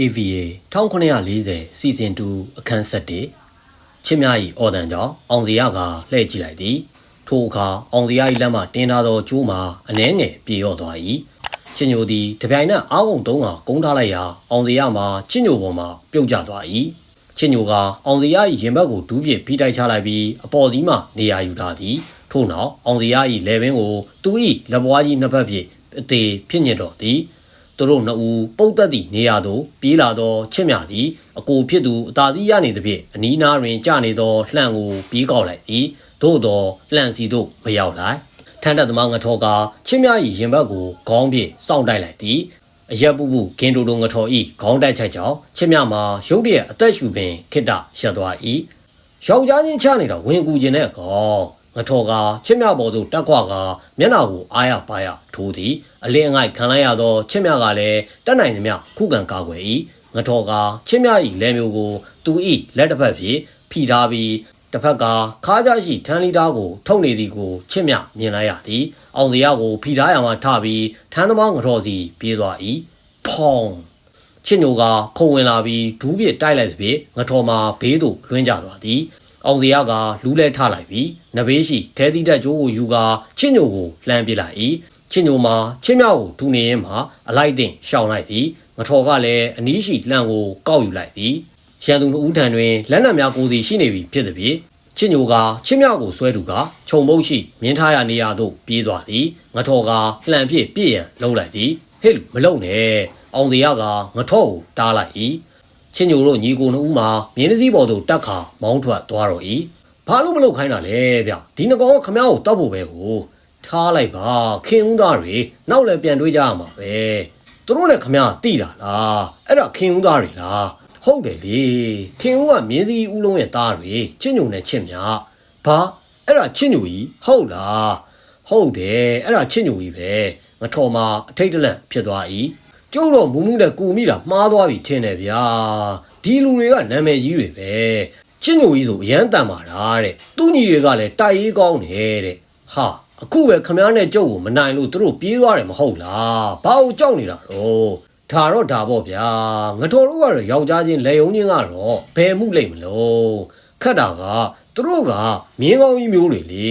AVA 1940စီဇန်2အခန်း7ချစ်မြ၏အော်တန်ကြောင့်အောင်စရကလှည့်ကြည့်လိုက်သည်ထိုအခါအောင်စရ၏လက်မှတင်းထားသောကျိုးမှာအနှဲငယ်ပြေရော့သွား၏ချင်းညိုသည်တပြိုင်နက်အားကုန်တုံးကကုန်းထားလိုက်ရာအောင်စရမှာချင်းညိုပေါ်မှာပြုတ်ကျသွား၏ချင်းညိုကအောင်စရ၏ရင်ဘတ်ကိုဒူးပြစ်ဖိတိုက်ချလိုက်ပြီးအပေါ်စီးမှနေရာယူထားသည်ထို့နောက်အောင်စရ၏လေပင်ကိုသူ၏လက်ပွားကြီးနှစ်ဖက်ဖြင့်အသေးဖြစ်ညစ်တော်သည် သူတို့နှစ်ဦးပုတ်သက်သည့်နေရာသို့ပြေးလာသောချစ်မြသည်အကိုဖြစ်သူအသာသီးရနေသဖြင့်အနီးနားတွင်ကျနေသောလှန့်ကိုပြေးကောက်လိုက်သည်သို့သောလှန့်စီသို့မရောက်လိုက်ထန်းတက်သမားငထောကချစ်မြ၏ရင်ဘတ်ကိုခေါင်းဖြင့်စောင့်တိုက်လိုက်သည်အရက်ပူပူဂင်တိုတိုငထောဤခေါင်းတိုက်ချက်ကြောင့်ချစ်မြမှာရုတ်တရက်အသက်ရှူပင်ခိတ္တရက်သွား၏ယောက်ျားချင်းချနေတော့ဝင်ကူခြင်းနဲ့ကော ငထောကချစ်မြပေါ်သို့တက်ခွာကမျက်နှာကိုအားရပါရထိုးသည်အလင်းအငိုက်ခံလိုက်ရသောချစ်မြကလည်းတက်နိုင်သမျှခုခံကာကွယ်၏ငထောကချစ်မြ၏လက်မျိုးကိုသူ၏လက်တစ်ဖက်ဖြင့်ဖိထားပြီးတစ်ဖက်ကခါးကြရှိထန်းလီသားကိုထုတ်နေသည်ကိုချစ်မြမြင်လိုက်ရသည်အောင်စရကိုဖိထားရမှထပြီးထန်းသမားငထောစီပြေးသွား၏ဖောင်းချစ်ညိုကခုံဝင်လာပြီးဒူးပြစ်တိုက်လိုက်သဖြင့်ငထောမှာဘေးသို့လွှင့်ကျသွားသည် အောင်စရကလူးလဲထလိုက်ပြီးနဘေးရှိထဲသီးတက်ကျိုးကိုယူကာချစ်ညိုကိုလှမ်းပစ်လိုက်၏ချစ်ညိုမှာချစ်မြောက်ကိုဒူနေရင်မှာအလိုက်တင်ရှောင်လိုက်သည်ငထော်ကလည်းအနီးရှိလှန်ကိုကောက်ယူလိုက်သည်ရန်သူနှုတ်ထံတွင်လက်နက်များကိုစီရှိနေပြီဖြစ်သည်ဖြင့်ချစ်ညိုကချစ်မြောက်ကိုဆွဲသူကခြုံမုတ်ရှိမြင်းထားရနေရာသို့ပြေးသွားသည်ငထော်ကလှန်ပြစ်ပြည့်ရန်လှုပ်လိုက်သည်ဟဲ့လူမလုံနဲ့အောင်စရကငထော်ကိုတားလိုက်၏ ချင်းညိုတို့ညီကိုနှစ်ဦးမှာမြင်းစည်းပေါ်သို့တက်ခါမောင်းထွက်သွားတော့၏ဘာလို့မလုပ်ခိုင်းတာလဲဗျဒီငကောင်ကခမ ्या ကိုတောက်ဖို့ပဲကိုထားလိုက်ပါခင်ဦးသားတွေနောက်လည်းပြန်တွေးကြရမှာပဲသူတို့လည်းခမ ्या တိတာလားအဲ့ဒါခင်ဦးသားတွေလားဟုတ်တယ်လေခင်ဦးကမြင်းစည်းဦးလုံးရဲ့သားတွေချင်းညိုနဲ့ချင်းမြဘာအဲ့ဒါချင်းညိုကြီးဟုတ်လားဟုတ်တယ်အဲ့ဒါချင်းညိုကြီးပဲငထော်မှာအထိတ်တလန့်ဖြစ်သွား၏ ကျုပ်တော့မူးမူးနဲ့ကူမိတာမှားသွားပြီထင်တယ်ဗျာဒီလူတွေကနာမည်ကြီးတွေပဲချင်းညိုကြီးဆိုအရန်တန်ပါတာတဲ့သူ့ညီတွေကလည်းတိုက်ရေးကောင်းတယ်တဲ့ဟာအခုပဲခမားနဲ့ကြုတ်ကိုမနိုင်လို့သူတို့ပြေးသွားတယ်မဟုတ်လားဘာလို့ကြောက်နေတာတော့ဒါတော့ဒါပေါ့ဗျာငတော်တို့ကတော့ယောက်ျားချင်းလက်ယုံချင်းကတော့ဘယ်မှုလိမ့်မလို့ခတ်တာကသူတို့ကမြင်းကောင်းကြီးမျိုးတွေလေ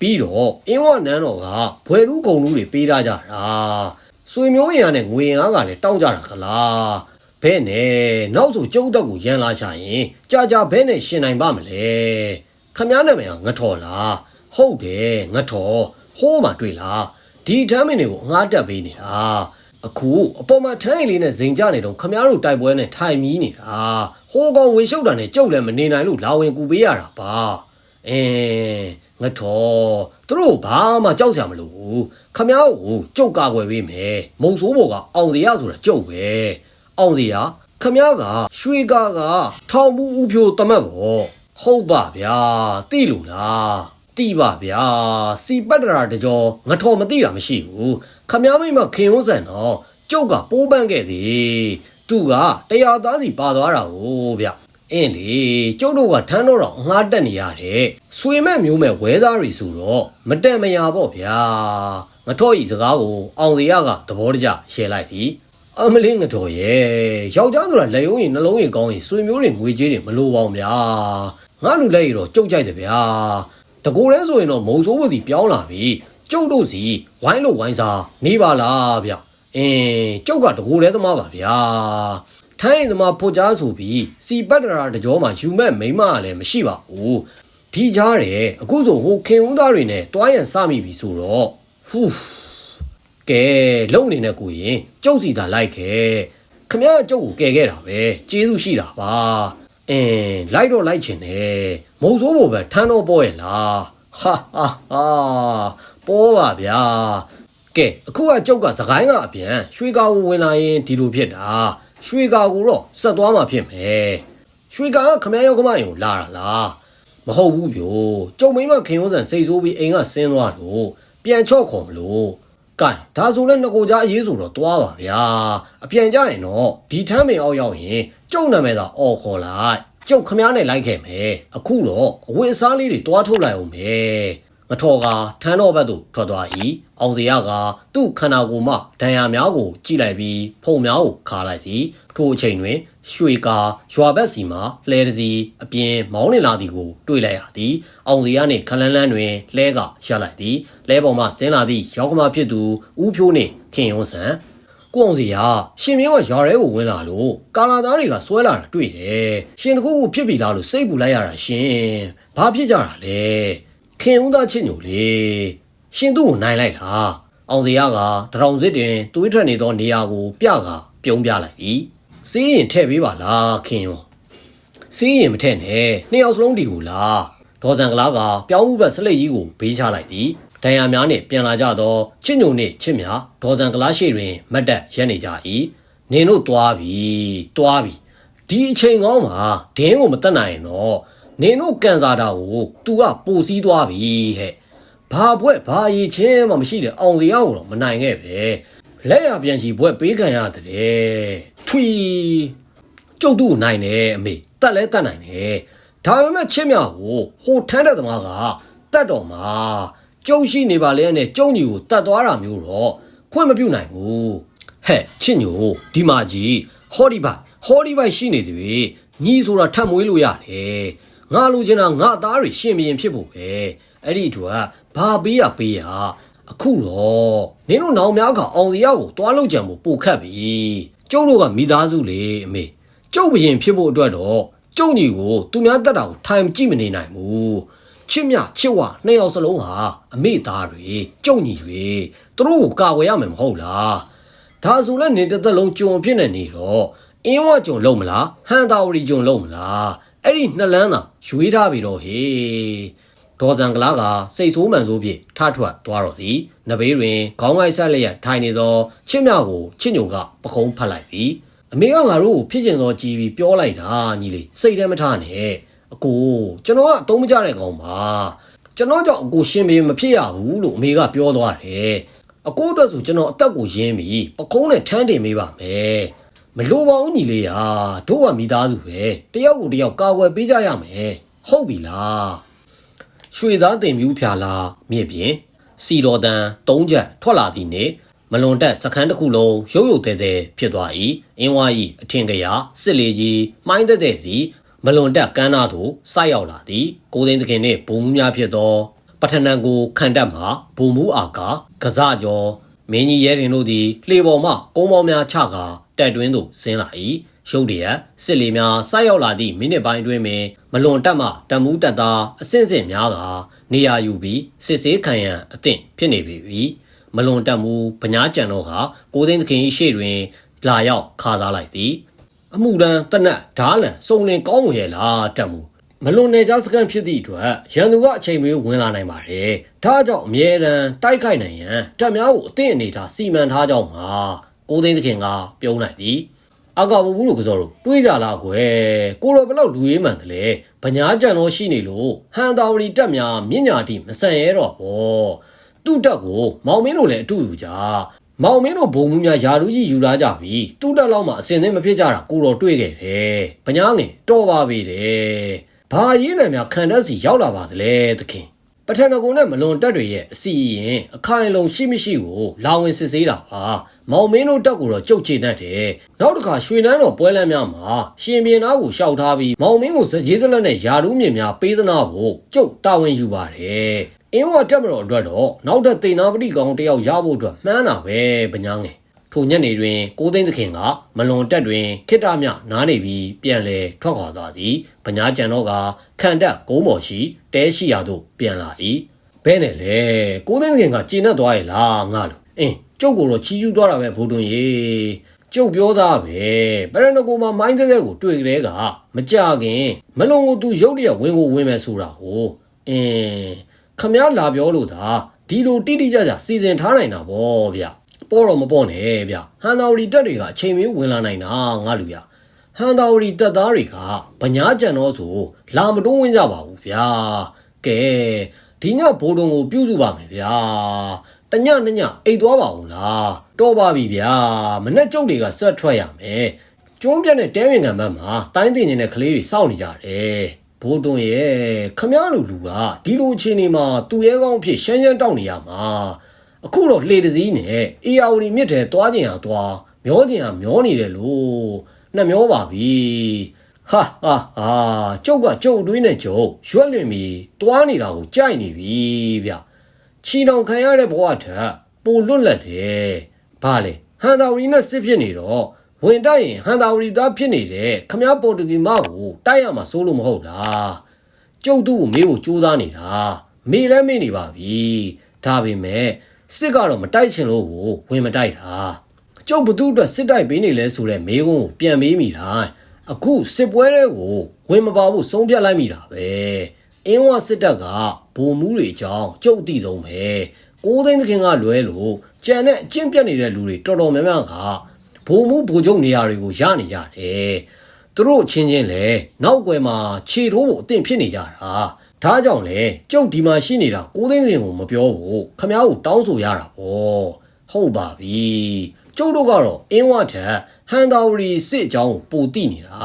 ပြီးတော့အင်းဝနန်းတော်ကဘွယ်လူကုံလူတွေပေးထားကြတာ ဆွေမျိုးရင်ကနဲ့ငွေရင်ကလည်းတောင်းကြတာခလားဘဲနဲ့နောက်ဆိုကျုပ်တက်ကိုရန်လာချရင်ကြာကြာဘဲနဲ့ရှင်နိုင်ပါမလဲခမားနာမည်ကငထော်လားဟုတ်တယ်ငထော်ဟိုးမှတွေ့လားဒီထမ်းမင်းတွေကိုငှားတက်ပေးနေတာအခုအပေါ်မှာထမ်းရည်လေးနဲ့ဇိမ်ကြနေတော့ခမားတို့တိုက်ပွဲနဲ့ထိုင်မီးနေတာဟိုးကောင်ဝင်ရှုပ်တာနဲ့ကြုတ်လည်းမနေနိုင်လို့လာဝင်ကူပေးရတာပါအင်းငထော် သူတို့ဘာမှကြောက်ကြမလို့ဘူးခမားကိုကြုတ်ကာကွယ်ပေးမယ်မုံဆိုးဘော်ကအောင်စီရဆိုတာကြုတ်ပဲအောင်စီရခမားကရွှေကာကထောင်ဘူးဥဖြိုတမတ်ဘောဟုတ်ပါဗျာသိလို့လားတိပါဗျာစီပတ်တရာတကြောငထော်မသိတာမရှိဘူးခမ ्या မိမခင်ဝန်းဆန်တော့ကျုပ်ကပိုးပန်းခဲ့သည်သူကတရားသားစီပါသွားတာဟုတ်ဗျ အင်းလေကျုပ်တို့ကထမ်းတော့တော့ငှားတက်နေရတယ်ဆွေမဲ့မျိုးမဲ့ဝဲသားတွေဆိုတော့မတန်မရာပေါ့ဗျာငထော်ဤစကားကိုအောင်စရကသဘောတကျရှယ်လိုက်သည်အမလင်းငတော်ရဲ့ယောက်ျားဆိုတာလက်ယုံရင်နှလုံးရင်ကောင်းရင်ဆွေမျိုးတွေငွေကြေးတွေမလိုပါဘူးဗျာငါလူလက်ရတော့ကြုတ်ကြိုက်တယ်ဗျာတကူလဲဆိုရင်တော့မုံဆိုးဝစီပြောင်းလာပြီကျုပ်တို့စီဝိုင်းလို့ဝိုင်းစားနေပါလားဗျအင်းကျုပ်ကတကူလဲသမားပါဗျာ ထိုင်းသမားဖို့ကြားဆိုပြီးစီပတ်တရာတကြောမှာယူမဲ့မိမကလည်းမရှိပါဘူးဒီကြားတယ်အခုဆိုဟိုခင်ဦးသားတွေနဲ့တွားရန်စမိပြီဆိုတော့ဟူးကဲလုံနေနဲ့ကိုရင်ကျုပ်စီသာလိုက်ခဲ့ခမရကျုပ်ကိုကယ်ခဲ့တာပဲကျေးဇူးရှိတာပါအင်းလိုက်တော့လိုက်ချင်တယ်မုံစိုးဖို့ပဲထမ်းတော့ပေါ်ရဲ့လားဟာဟာဟာပေါ်ပါဗျာကဲအခုကကျုပ်ကစကိုင်းကအပြန်ရွှေကာကိုဝင်လာရင်ဒီလိုဖြစ်တာ ရွှေကာကိုတော့ဆက်သွားမှဖြစ်မယ်ရွှေကာကခမရရောက်ကမယုံလာတာလားမဟုတ်ဘူးဗျိုကျုံမိမခင်ရုံးစံစိတ်ဆိုးပြီးအိမ်ကဆင်းသွားလို့ပြန်ချော့ခေါ်မလို့ကဲဒါဆိုလဲငကိုကြားအရေးဆိုတော့တွားပါဗျာအပြန်ကြရင်တော့ဒီထမ်းပင်အောက်ရောက်ရင်ကျုံနာမည်သာအော်ခေါ်လိုက်ကျုပ်ခမားနဲ့လိုက်ခဲ့မယ်အခုတော့အဝတ်အစားလေးတွေတွားထုတ်လိုက်အောင်မယ်င မထော်ကထန်းတော်ဘက်သို့ထွက်သွား၏အောင်စရာကသူ့ခန္ဓာကိုယ်မှဒဏ်ရာများကိုကြည့်လိုက်ပြီးဖုံများကိုခါလိုက်သည်ထိုအချိန်တွင် ရွှေကာရွာဘက်စီမှလှဲတစီအပြင်မောင်းနေလာသည်ကိုတွေ့လိုက်ရသည်အောင်စရာနှင့်ခလန်းလန်းတွင်လှဲကရပ်လိုက်သည်လှဲပေါ်မှဆင်းလာသည့်ရောက်ကမဖြစ်သူဦးဖြိုးနှင့်ခင်ယွန်းဆန်ကိုအောင်စီရရှင်မင်းကရွာထဲကိုဝင်လာလို့ကာလာသားတွေကဆွဲလာတာတွေ့တယ်ရှင်တခုခုဖြစ်ပြီလားလို့စိတ်ပူလိုက်ရတာရှင်ဘာဖြစ်ကြတာလဲ ခင်ဦးသားချစ်ညိုလေရှင်သူ့ကိုနိုင်လိုက်တာအောင်စီရကတရောင်စစ်တင်တွေးထွက်နေသောနေရာကို ပြကပြုံးပြလိုက်၏စီးရင်ထည့်ပေးပါလားခင်ယွန်းစီးရင်မထည့်နဲ့နှစ်ယောက်စလုံးဒီကိုလားဒေါ်စံကလားကပြောင်းမှုဘက်စလိတ်ကြီးကိုဘေးချလိုက်သည်ဒဏ်ရာများနှင့်ပြန်လာကြသောချစ်ညိုနှင့်ချစ်မြဒေါ်စံကလားရှိတွင်မတ်တက်ရက်နေကြ၏နင်တို့တွားပြီတွားပြီဒီအချိန်ကောင်းမှာဒင်းကိုမတက်နိုင်ရင်တော့ နင်တို့ကန်စာတာကို तू ကပိုစည်းသွားပြီဟဲ့ဘာဘွဲ့ဘာရည်ချင်းမှမရှိတဲ့အောင်စရာကိုတော့မနိုင်ခဲ့ပဲလက်ရပြန်ချီဘွဲ့ပေးခံရတဲ့ထွီကျုပ်တို့ကိုနိုင်တယ်အမေတက်လဲတက်နိုင်တယ်ဒါပေမဲ့ချစ်မြကိုဟိုထမ်းတဲ့သမားကတက်တော်မှာကျုပ်ရှိနေပါလေနဲ့ကျုံကြီးကိုတတ်သွားတာမျိုးတော့ခွင့်မပြုနိုင်ဘူးဟဲ့ချစ်ညိုဒီမာကြီးဟောဒီဘိုင်ဟောဒီဘိုင်ရှိနေသေးညီဆိုတာထပ်မွေးလို့ရတယ် ငါလိုချင်တာငါသားတွေရှင်ဘရင်ဖြစ်ဖို့ပဲအဲ့ဒီအတွက်ဘာပေးရပေးရအခုတော့နင်တို့နောင်များကအောင်စရာကိုတွားလို့ကြံဖို့ပိုခတ်ပြီကျုပ်တို့ကမိသားစုလေအမေကျုပ်ဘရင်ဖြစ်ဖို့အတွက်တော့ကျုံညီကိုသူများတက်တာကိုထိုင်ကြည့်မနေနိုင်ဘူးချစ်မြချစ်ဝနှစ်ယောက်စလုံးဟာအမေသားတွေကြုံညီတွေသူတို့ကိုကာဝယ်ရမယ်မဟုတ်လားဒါဆိုလည်းနေတစ်သက်လုံးကြုံဖြစ်နေနေတော့အင်းဝကြုံလုံးမလားဟန်တာဝရီကြုံလုံးမလား အဲ့ဒီနှစ်လန်းသာရွေးထားပြီတော့ဟေးဒေါ်စံကလားကစိတ်ဆိုးမှန်ဆိုးဖြင့်ထထွက်သွားတော့သည်နဘေးတွင်ခေါင်းငိုက်ဆက်လျက်ထိုင်နေသောချစ်မြကိုချစ်ညုံကပခုံးဖတ်လိုက်သည်အမေကငါတို့ကိုဖြစ်ကျင်သောကြည်ပြီးပြောလိုက်တာညီလေးစိတ်ထဲမထားနဲ့အကိုကျွန်တော်ကအတုံးမကြတဲ့ကောင်ပါကျွန်တော်ကြောင့်အကိုရှင်မေမဖြစ်ရဘူးလို့အမေကပြောသွားတယ်အကိုအတွက်ဆိုကျွန်တော်အသက်ကိုရင်းပြီးပကုံးနဲ့ထမ်းတင်ပေးပါမယ် မလိုပါဘူးညီလေးရာတို့ကမိသားစုပဲတယောက်ကိုတယောက်ကာကွယ်ပေးကြရမယ်ဟုတ်ပြီလားရွှေသားတင်မြူးဖြာလာမြင့်ပြင်စီတော်တန်၃ချက်ထွက်လာသည်နှင့်မလွန်တက်စခန်းတစ်ခုလုံးရုပ်ရုပ်တဲတဲဖြစ်သွား၏အင်းဝါ၏အထင်ကရာစစ်လေကြီးမှိုင်းတဲ့တဲ့သည်မလွန်တက်ကမ်းနာသို့ဆိုက်ရောက်လာသည်ကိုသိန်းသခင်နှင့်ဘုံမှုများဖြစ်သောပထနံကိုခံတက်မှဘုံမှုအာကာကစားကျော်မင်းကြီးရဲရင်တို့သည်လှေပေါ်မှကုန်းပေါင်းများချကာ တက်တွင်းသို့ဆင်းလာ၏ရုတ်တရက်စစ်လီများဆိုက်ရောက်လာသည့်မိနစ်ပိုင်းအတွင်းတွင်မလွန်တက်မှတမူးတက်သားအဆင့်ဆင့်များကနေရာယူပြီးစစ်ဆေးခံရန်အသင့်ဖြစ်နေပြီမလွန်တက်မူဗညာကြံတော့ကကိုသိန်းသခင်၏ရှေ့တွင် လာရောက်ခါသားလိုက်သည်အမှုတန်းတနက်ဓားလန်စုံလင်ကောင်းဝင်ရဲ့လားတက်မူမလွန်နေကြစကန်ဖြစ်သည့်အတွက်ရန်သူကအချိန်မီဝင်လာနိုင်ပါတယ်။ဒါကြောင့်အမြဲတမ်းတိုက်ခိုက်နိုင်ရန်တပ်များကိုအသင့်အနေထားစီမံထားကြောင်းမှာ ကိုသိန်းသခင်ကပြုံးလိုက်သည်။အကာဘူးလို့ကစောတို့တွေးကြလားကွယ်။ကိုရောဘလောက်လူရေးမှန်တယ်လေ။ဗညာကြံတော့ရှိနေလို့ဟန်တာဝရီတက်များမြင့်ညာတိမဆန်ရဲတော့ဘော။သူ့တက်ကိုမောင်မင်းတို့လည်းအတူယူကြ။မောင်မင်းတို့ဘုံမှုများယာလူကြီးယူလာကြပြီတူတက်လောက်မှအစင်သင်းမဖြစ်ကြတာကိုတော်တွေ့ခဲ့တယ်။ဗညာငင်တော်ပါပြီတဲ့။ဘာရေးနယ်များခံတဲ့စီရောက်လာပါသလဲသခင်။ ပထဏကုံနဲ့မလွန်တက်တွေရဲ့အစီရင်အခိုင်လုံးရှိမရှိကိုလာဝင်စစ်ဆေးတာပါ။မောင်မင်းတို့တက်ကိုတော့ကြုတ်ချတတ်တယ်။နောက်တစ်ခါရွှေနန်းတော်ပွဲလမ်းများမှာရှင်ပြင်းသားကိုရှောက်ထားပြီးမောင်မင်းကိုစကြေးစလက်နဲ့ယာလူးမြင့်များပေးသနာဖို့ကြုတ်တာဝန်ယူပါတယ်။အင်းဝတက်မတော်အတွက်တော့နောက်ထပ်တိန်နာပတိကောင်တယောက်ရဖို့အတွက်မှန်းတာပဲဗညာငယ် ထိုညနေတွင်ကိုသိန်းသခင်ကမလွန်တက်တွင်ခိတ္တမြနားနေပြီးပြန်လဲထွက်ခွာသွားသည်ဗညာကြံတော့ကခံတက်ကုန်းပေါ်ရှိတဲရှိရာသို့ပြန်လာ၏ဘဲနဲ့လေကိုသိန်းသခင်ကကျေနပ်သွားရဲ့လားငါလို့အင်းကျုပ်ကိုတော့ချီးကျူးသွားတာပဲဘိုးတွင်ရေကျုပ်ပြောသားပဲပရဏကိုမှာမိုင်းတဲ့တဲ့ကိုတွေ့ကြတဲ့ကမကြခင်မလုံကိုသူရုတ်တရက်ဝင်ကိုဝင်မယ်ဆိုတာကိုအင်းခမည်းလာပြောလို့သာဒီလိုတိတိကျကျစီစဉ်ထားနိုင်တာဗောဗျ ပေါ်တော့မပေါ်နဲ့ဗျဟန်တာဝရီတက်တွေကအချိန်မီဝင်လာနိုင်တာငါလူရဟန်တာဝရီတက်သားတွေကဗညာကြံတော့ဆိုလာမတွန်းဝင်ကြပါဘူးဗျာကဲဒီညဘိုးတုံကိုပြုစုပါမယ်ဗျာတညနညအိတ်သွားပါဦးလားတော့ပါပြီဗျာမနဲ့ကျုပ်တွေကဆက်ထွက်ရမယ်ကျွန်းပြက်နဲ့တဲဝင်ငံဘက်မှာတိုင်းတင်နေတဲ့ကလေးတွေစောင့်နေကြတယ်ဘိုးတွန်းရဲ့ခမားလူလူကဒီလိုအချိန်နေမှာသူ့ရဲကောင်းအဖြစ်ရှမ်းရှမ်းတောက်နေရမှာ အခုတော့လှေတစည်းနဲ့အေယာဝတီမြစ်ထဲသွားကျင်ဟာသွားမျောကျင်ဟာမျောနေတယ်လို့နှမျောပါပြီဟာဟာဟာကျုပ်ကကျုပ်အတွင်းနဲ့ကျုပ်ရွက်လွင်ပြီးသွားနေတာကိုကြိုက်နေပြီဗျချီတောင်ခံရတဲ့ဘဝထက်ပိုလွတ်လပ်တယ်ဘာလဲဟန်တာဝရီနဲ့စစ်ဖြစ်နေတော့ဝင်တိုက်ရင်ဟန်တာဝရီသားဖြစ်နေတဲ့ခမားပေါ်တူဂီမကိုတိုက်ရမှာစိုးလို့မဟုတ်လားကျုပ်တို့ကိုမေးဖို့ကြိုးစားနေတာမေးလဲမေးနေပါပြီဒါပေမဲ့ စစ်ကတော့မတိုက်ချင်လို့ကိုဝင်မတိုက်တာကျုပ်ဘသူအတွက်စစ်တိုက်ပေးနေလဲဆိုတဲ့မေးခွန်းကိုပြန်မေးမိတာအခုစစ်ပွဲတွေကိုဝင်မပါဖို့ဆုံးဖြတ်လိုက်မိတာပဲအင်းဝစစ်တပ်ကဗိုလ်မှူးတွေအကြောင်းကျုပ်အသိဆုံးပဲကိုးသိန်းသခင်ကလွဲလို့ကြံတဲ့အကျင့်ပြတ်နေတဲ့လူတွေတော်တော်များများကဘိုလ်မှူးဗိုလ်ချုပ်နေရာတွေကိုရနေကြတယ်သူတို့ချင်းချင်းလဲနောက်ွယ်မှာခြေထိုးဖို့အသင့်ဖြစ်နေကြတာ ဒါကြောင့်လေကျုပ်ဒီမှာရှိနေတာကိုးသိန်းသခင်ကိုမပြောဘူးခမ ्या ကိုတောင်းဆိုရတာပေါ့ဟုတ်ပါပြီကျုပ်တို့ကတော့အင်းဝထက်ဟန်တာဝရီစစ်အကြောင်းကိုပိုသိနေတာ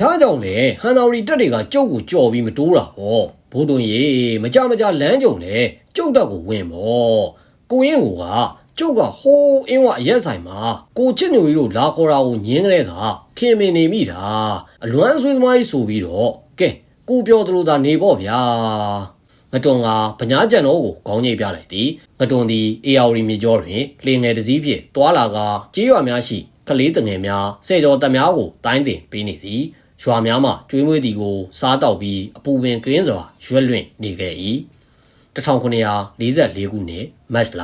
ဒါကြောင့်လေဟန်တာဝရီတက်တွေကကျုပ်ကိုကြော်ပြီးမတိုးတာပေါ့ဘိုးတွင်ရေမကြမကြလမ်းကြုံလေကျုပ်တက်ကိုဝင်ပေါ့ကိုရင်ကိုကကျုပ်ကဟိုးအင်းဝအရက်ဆိုင်မှာကိုချစ်ညိုကြီးတို့လာခေါ်တာကိုညင်းကြတဲ့ကခင်မင်နေမိတာအလွမ်းဆွေးသမားကြီးဆိုပြီးတော့ကဲ ကိုပြောသလိုသာနေပေါ့ဗျာငတွန်ကဗညာကြံတော်ကိုခေါင်းငိတ်ပြလိုက်သည်ငတွန်သည်အေယာဝရီမြေကျောတွင်လေငယ်တစ်စည်းဖြင့်တွာလာကကြေးရွာများရှိကလေးတငယ်များဆဲကျော်တက်များကိုတိုင်းတင်ပေးနေသည်ရွာများမှကျွေးမွေးသည်ကိုစားတောက်ပြီးအပူပင်ကင်းစွာရွက်လွင့်နေခဲ့၏1944ခုနှစ်မတ်လ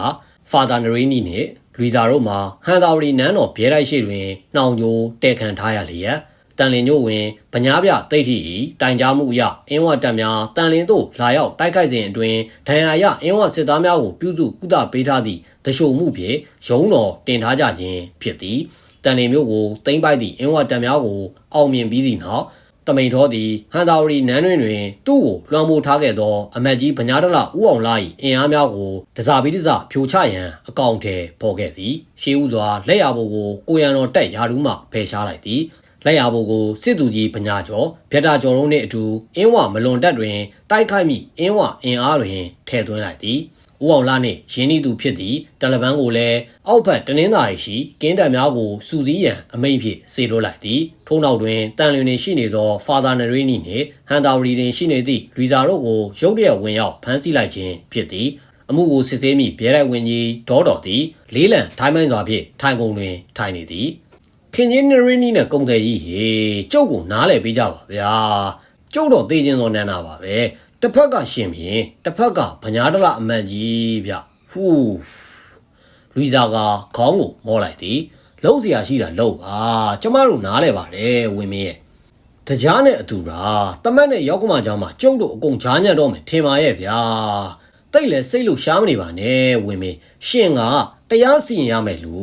ဖာသာနရီနီနှင့်လူဇာတို့မှာဟန်တာဝရီနန်းတော်ဘဲတိုက်ရှိတွင်နှောင်ကြိုးတဲခံထားရလျက် တန်လင်ညို့ဝင်ဗညာပြတိတ်ထီဤတိုင်ကြားမှုအရအင်းဝတပ်များတန်လင်တို့လာရောက်တိုက်ခိုက်စဉ်အတွင်းဒဏ်ရာရအင်းဝစစ်သားများကိုပြုစုကုသပေးထားသည့်တရှိုမှုဖြင့်ရုံးတော်တင်ထားကြခြင်းဖြစ်သည်တန်လင်မျိုးကိုတိမ့်ပိုက်သည့်အင်းဝတပ်များကိုအောင်မြင်ပြီးသည့်နောက်တမိန်တော်သည်ဟန်တာဝရီနန်းတွင်တွင်သူ့ကိုလွှမ်းမိုးထားခဲ့သောအမတ်ကြီးဗညာဒလဦးအောင်လာ၏အင်အားများကိုတစားပြီးတစားဖြိုချရန်အကောင့်ထဲပေါ်ခဲ့သည်ရှေးဦးစွာလက်ရဘိုကိုကိုရန်တော်တက်ရာထူးမှဖယ်ရှားလိုက်သည် လက်ရဘိုကိုစစ်သူကြီးဗညာကျော်ဗျက်တာကျော်တို့နှင့်အတူအင်းဝမလွန်တက်တွင်တိုက်ခိုက်မိအင်းဝအင်အားတွင်ထည့်သွင်းလိုက်သည်ဦးအောင်လာနှင့်ရင်းနှီးသူဖြစ်သည့်တယ်လီဖန်းကိုလည်းအောက်ဘက်တနင်္သာရီရှိကင်းတပ်များကိုစူစည်းရန်အမိန့်ဖြင့်စေလွှတ်လိုက်သည်ထို့နောက်တွင်တန်လွင်တွင်ရှိနေသောဖာသာနရီနီနှင့်ဟန်တာဝရီတွင်ရှိနေသည့်လူဇာတို့ကိုရုတ်တရက်ဝင်ရောက်ဖမ်းဆီးလိုက်ခြင်းဖြစ်သည်အမှုကိုစစ်ဆေးမိဘဲရိုက်ဝင်ကြီးဒေါတော်သည်လေးလံထိုင်းမိုင်းစွာဖြင့်ထိုင်ကုန်တွင်ထိုင်နေသည် ခင်ကြီးနရီနီနဲ့ကုံတယ်ကြီးဟေကျုပ်ကိုနားလည်ပေးကြပါဗျာကျုပ်တော့သိချင်းသောနန်းနာပါပဲတစ်ဖက်ကရှင်ပြင်းတစ်ဖက်ကဗညာဒလအမတ်ကြီးဗျဟူးလူဇာကခေါင်းကိုမောလိုက်သည်လုံးစရာရှိတာလုံးပါကျမတို့နားလဲပါတယ်ဝင်းမင်းရဲ့တကြားနဲ့အတူတာတမတ်နဲ့ရောက်ကမကြားမှာကျုပ်တို့အကုန်ကြားညက်တော့မယ်ထင်ပါရဲ့ဗျာတိတ်လဲစိတ်လို့ရှားမနေပါနဲ့ဝင်းမင်းရှင်ကတရားစီရင်ရမယ်လူ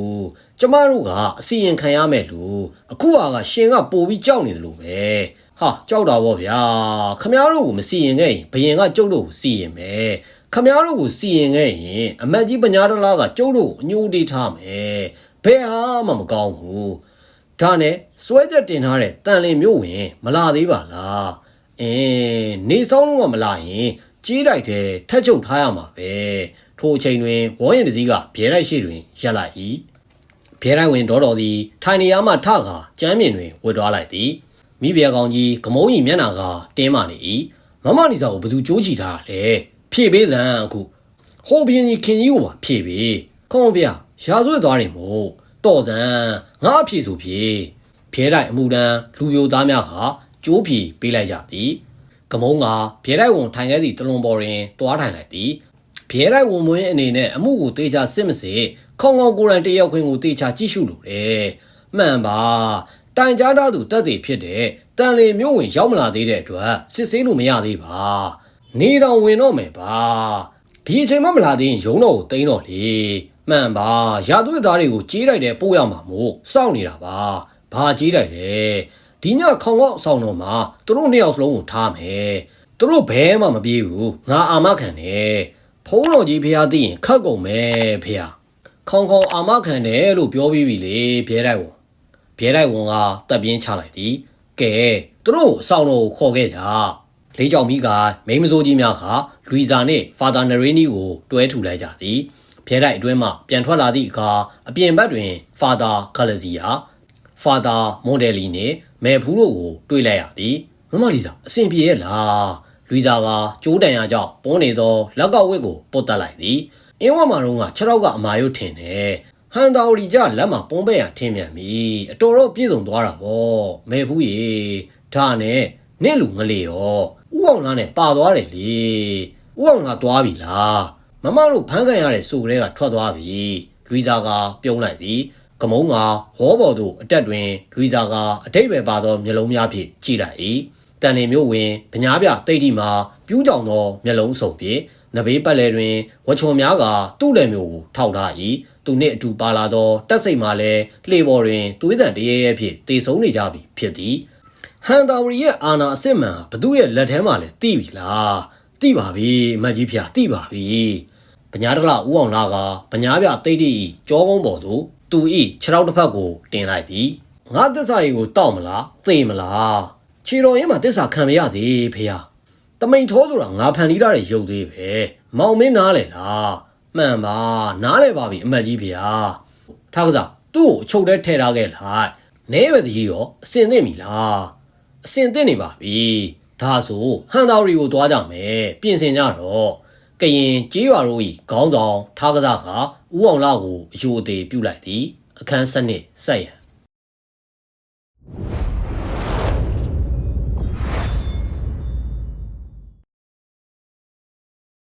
ကျမတို့ကအစီရင်ခံရမယ်လူအခုဟာကရှင်ကပို့ပြီးကြောက်နေတယ်လို့ပဲဟာကြောက်တာဗောဗျာခမ ्या တို့ကိုမစီရင်ခဲ့ရင်ဘယင်ကကျုပ်တို့ကိုစီရင်မယ်ခမ ्या တို့ကိုစီရင်ခဲ့ရင်အမတ်ကြီးပညာတော်လာကကျုပ်တို့ကိုအညိုတေးထားမယ်ဘယ်ဟာမှမကောင်းဘူးဒါနဲ့စွဲချက်တင်ထားတဲ့တန်လင်မျိုးဝင် မလာသေးပါလားအင်းနေဆောင်လုံးကမလာရင်ကြီးတိုက်တဲ့ထက်ချုပ်ထားရမှာပဲထိုအချိန်တွင်ဝေါ်ရင်တစည်းကဘဲတိုက်ရှိတွင်ရက်လိုက်၏ ဘဲတိုက်ဝင်ဒေါ်တော်သည်ထိုင်နေရမှထကာကျမ်းမြင်တွင်ဝတ်သွားလိုက်သည်မိဖုရားကောင်ကြီးကမုံကြီးမျက်နာကတင်းမာနေ၏မမနီစာကိုဘသူကြိုးချီထားလဲဖြည့်ပေးသံအခုဟိုဘင်းကြီးခင်ကြီးကိုပါဖြည့်ပေးခေါင်းပြရာဇဝတ်သွားတယ်မို့တော်စံငါအဖြည့်ဆိုဖြည့်ဖျဲတိုက်အမှုတန်းလူပြိုသားများကကျိုးဖြည့်ပေးလိုက်ကြသည်ကမုံကဖျဲတိုက်ဝန်ထိုင်ခဲ့သည့်တလွန်ပေါ်တွင်တွားထိုင်လိုက်သည်ဖျဲတိုက်ဝန်မွေးအနေနဲ့အမှုကိုတေချာစစ်မစစ် ခေါင်းခေါင်းကိုယ်တိုင်တယောက်ခွင်ကိုတေချာကြည့်ရှုလို့တယ်မှန်ပါတိုင်ကြားထားသူတက်သေးဖြစ်တဲ့တန်လေမျိုးဝင်ရောက်မလာသေးတဲ့အတွက်စစ်ဆေးလို့မရသေးပါနေတော်ဝင်တော့မယ်ပါဒီအချိန်မှမလာသေးရင်ရုံးတော်ကိုတင်းတော့လေမှန်ပါရာသွေးသားတွေကိုကြေးတိုက်တဲ့ပို့ရမှာမို့စောင့်နေတာပါဘာကြေးတိုက်လဲဒီညခေါင်ကောက်ဆောင်တော်မှာသူတို့နှစ်ယောက်စလုံးကိုထားမယ်သူတို့ဘဲမှမပြေးဘူးငါအာမခံတယ်ဖုံးတော်ကြီးဖះသိရင်ခတ်ကုန်မယ်ဖះ ခေါင်ခေါင်အာမခံတယ်လို့ပြောပြီးပြီလေဘဲတိုက်ဝန်ဘဲတိုက်ဝန်ကတပ်ပြင်းချလိုက်သည်ကဲသူတို့အဆောင်တော်ကိုခေါ်ခဲ့ကြလေးကြောင်မီကမိန်းမစိုးကြီးများကလူီဇာနှင့်ဖာသာနရီနီကိုတွဲထူလိုက်ကြသည်ဖျဲတိုက်အတွင်းမှပြန်ထွက်လာသည့်အခါအပြင်ဘက်တွင်ဖာသာကလစီယာဖာသာမွန်ဒယ်လီနှင့်မဲဖူးတို့ကိုတွေ့လိုက်ရသည်မမလီစာအဆင်ပြေရဲ့လားလူီဇာကကျိုးတန်ရကြောင့်ပေါ်နေသောလက်ကောက်ဝက်ကိုပုတ်တက်လိုက်သည် အင်းဝမှာတော့က6ရောက်ကအမာရုတ်ထင်တယ်ဟန်တာရီကြလက်မှာပုံပဲ့ရထင်းမြန်ပြီအတော်တော့ပြည့်စုံသွားတာဗောမဲဖူးရေဒါနဲ့နင့်လူငလေရောဥအောင်လားနဲ့ပါသွားတယ်လေဥအောင်လားသွားပြီလားမမတို့ဖမ်းခံရတဲ့ဆိုကလေးကထွက်သွားပြီလူီဇာကပြုံးလိုက်သည်ကမုံကဟောပေါ်သို့အတက်တွင်လူီဇာကအတိတ်ပဲပါသောမျက်လုံးများဖြင့်ကြည့်လိုက်၏တန်နေမျိုးဝင်ဗညားပြတိတ်တီမှာပြူးကြောင်သောမျက်လုံးစုံဖြင့် နဘေးပတ်လည်တွင်ဝချွန်များကသူ့လက်မျိုးကိုထောက်ထား၏သူနှင့်အတူပါလာသောတက်စိတ်မှလည်းလှေပေါ်တွင်သွေးတန်တရေရဲဖြင့်တေဆုံးနေကြပြီဖြစ်သည်ဟန်တာဝရီရဲ့အာနာအစ်စ်မှန်ဘသူရဲ့လက်ထဲမှာလဲတိပြီလားတိပါပြီအမတ်ကြီးဖျားတိပါပြီပညာတကလဦးအောင်လာကပညာပြတိတ်တိကြောကုန်းပေါ်သို့သူဤခြေထောက်တစ်ဖက်ကိုတင်လိုက်သည်ငါသစ္စာရီကိုတောက်မလားသေမလားခြေတော်ရင်မှာသစ္စာခံမရစေဖေဟာ တမိန်ထောဆိုတာငါဖန်တီးထားတဲ့ရုပ်သေးပဲမောင်မင်းနားလေလားမှန်ပါနားလေပါပြီအမတ်ကြီးဖေဟာထားကစားသူ့ကိုအချုပ်ထဲထည့်ထားခဲ့လိုက်နဲပဲတကြီးရောအစင်သင့်ပြီလားအစင်သင့်နေပါပြီဒါဆိုဟန်တာရီကိုသွားကြမယ်ပြင်ဆင်ကြတော့ကရင်ကြေးရွာတို့ဤခေါင်းဆောင်ထားကစားကဦးအောင်လာကိုအယူအသေးပြုတ်လိုက်သည်အခန်းစနစ်ဆက်ရန်